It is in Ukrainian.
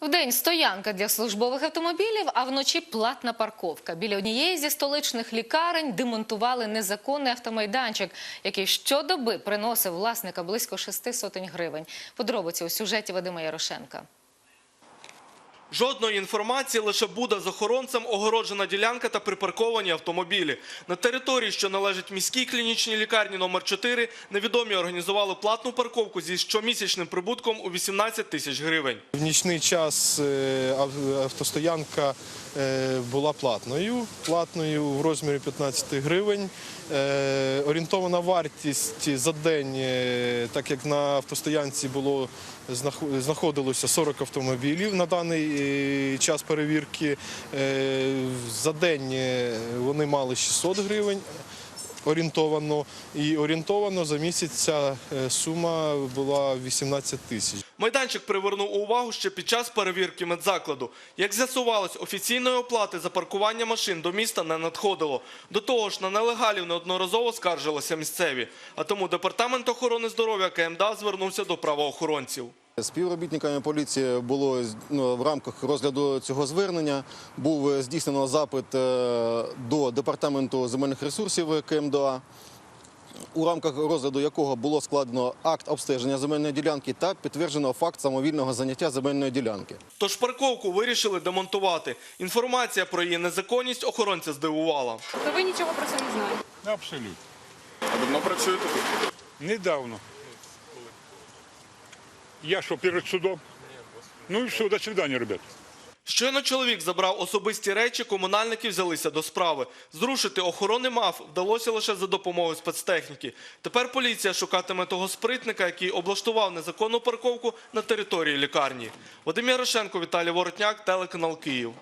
Вдень стоянка для службових автомобілів, а вночі платна парковка. Біля однієї зі столичних лікарень демонтували незаконний автомайданчик, який щодоби приносив власника близько шести сотень гривень. Подробиці у сюжеті Вадима Ярошенка. Жодної інформації, лише буде з охоронцем огороджена ділянка та припарковані автомобілі. На території, що належить міській клінічній лікарні номер 4 невідомі організували платну парковку зі щомісячним прибутком у 18 тисяч гривень. В нічний час е, автостоянка е, була платною, платною в розмірі 15 гривень. Е, Орієнтована вартість за день, так як на автостоянці було знаходилося 40 автомобілів на даний час перевірки. е, За день е, вони мали 600 гривень орієнтовано, і орієнтовано за місяць е, сума була 18 тисяч. Майданчик привернув увагу ще під час перевірки медзакладу. Як з'ясувалось, офіційної оплати за паркування машин до міста не надходило. До того ж, на нелегалів неодноразово скаржилися місцеві. А тому департамент охорони здоров'я КМДА звернувся до правоохоронців. Співробітниками поліції було ну, в рамках розгляду цього звернення був здійснено запит е, до департаменту земельних ресурсів КМДА, у рамках розгляду якого було складено акт обстеження земельної ділянки та підтверджено факт самовільного заняття земельної ділянки. Тож парковку вирішили демонтувати. Інформація про її незаконність охоронця здивувала. То ви нічого про це не знаєте. Абсолютно. А давно працюєте тут? Недавно. Я що, перед судом? Ну і все, до свидання, ребят. Щойно чоловік забрав особисті речі, комунальники взялися до справи. Зрушити охорони мав вдалося лише за допомогою спецтехніки. Тепер поліція шукатиме того спритника, який облаштував незаконну парковку на території лікарні. Вадим Ярошенко, Віталій Воротняк, телеканал Київ.